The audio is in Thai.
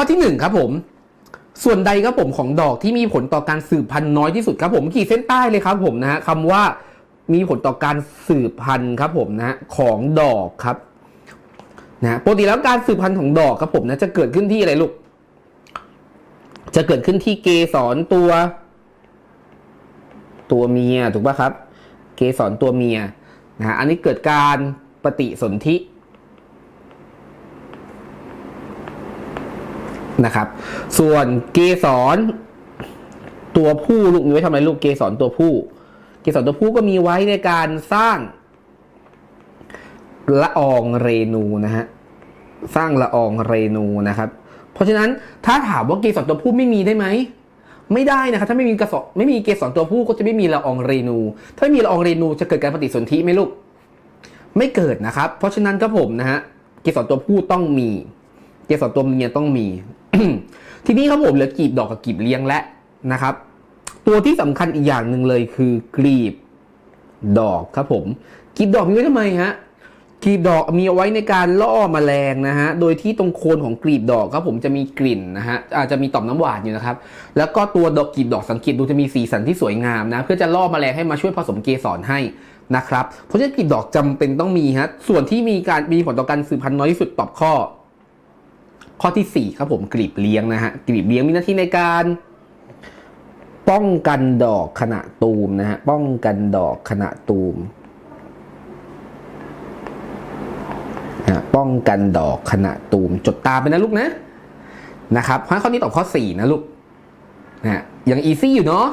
ข้อที่หนึ่งครับผม ส่วนใดครับผมของดอกที่มีผลต่อการสืบพันธุ์น้อยที่สุดครับผมขีดเส้นใต้เลยครับผมนะฮะคำว่ามีผลต่อการสืบพันธุ์ครับผมนะฮะของดอกครับนะฮะปกติแล้วการสืบพันธุ์ของดอกครับผมนะจะเกิดขึ้นที่อะไรลูก จะเกิดขึ้นที่เกสรตัว ตัวเมียถูกป่ะครับ เกสรตัวเมียนะฮะอันนี้เกิดการปฏิสนธิ นะครับ ส่วนเกสรตัวผู้ลูกมีไว้ทำอะไรลูกเกสรตัวผู้ เกสรตัวผู้ก็มีไว้ในการสร้างละอองเรนูนะฮะสร้างละอองเรนูนะครับ เพราะฉะนั้นถ้าถามว่าเกสรตัวผู้ไม่มีได้ไหมไม่ได้นะครับ ถ้าไม่มีกระสอไม่มีเกสรตัวผู้ก็จะไม่มีละอองเรนู ถ้าไม่มีละอองเรนูจะเกิดการปฏิสนธิไหมลูก ไม่เกิดนะครับ เพราะฉะนั้นครับผมนะฮะเกสรตัวผู้ต้องมี เกสรตัวเมียต้องมี ทีนี้ครับผมเหลือกลีบดอกกับกลีบเลี้ยงและนะครับ ตัวที่สำคัญอีกอย่างหนึ่งเลยคือกลีบดอกครับผมกลีบดอกมีไว้ทำไมฮะกลีบดอกมีเอาไว้ในการล่อแมลงนะฮะ โดยที่ตรงโคนของกลีบดอกครับผมจะมีกลิ่นนะฮะอาจจะมีต่อมน้ำหวานอยู่นะครับ แล้วก็ตัวดอกกลีบดอกสังเกตดูจะมีสีสันที่สวยงามนะ เพื่อจะล่อแมลงให้มาช่วยผสมเกสรให้นะครับ เพราะฉะนั้นกลีบดอกจำเป็นต้องมีฮะ ส่วนที่มีการมีผลต่อการสืบพันธุ์น้อยที่สุดตอบข้อ ข้อที่ 4 ครับผมกลีบเลี้ยงนะฮะกลีบเลี้ยงมีหน้าที่ในการ ป้องกันดอกขณะตูมนะฮะป้องกันดอกขณะตูมนะฮะป้องกันดอกขณะตูม จดตามไปนะลูกนะนะครับเพราะข้อนี้ตอบข้อ 4 นะลูกนะฮะยังอีซี่อยู่เนาะ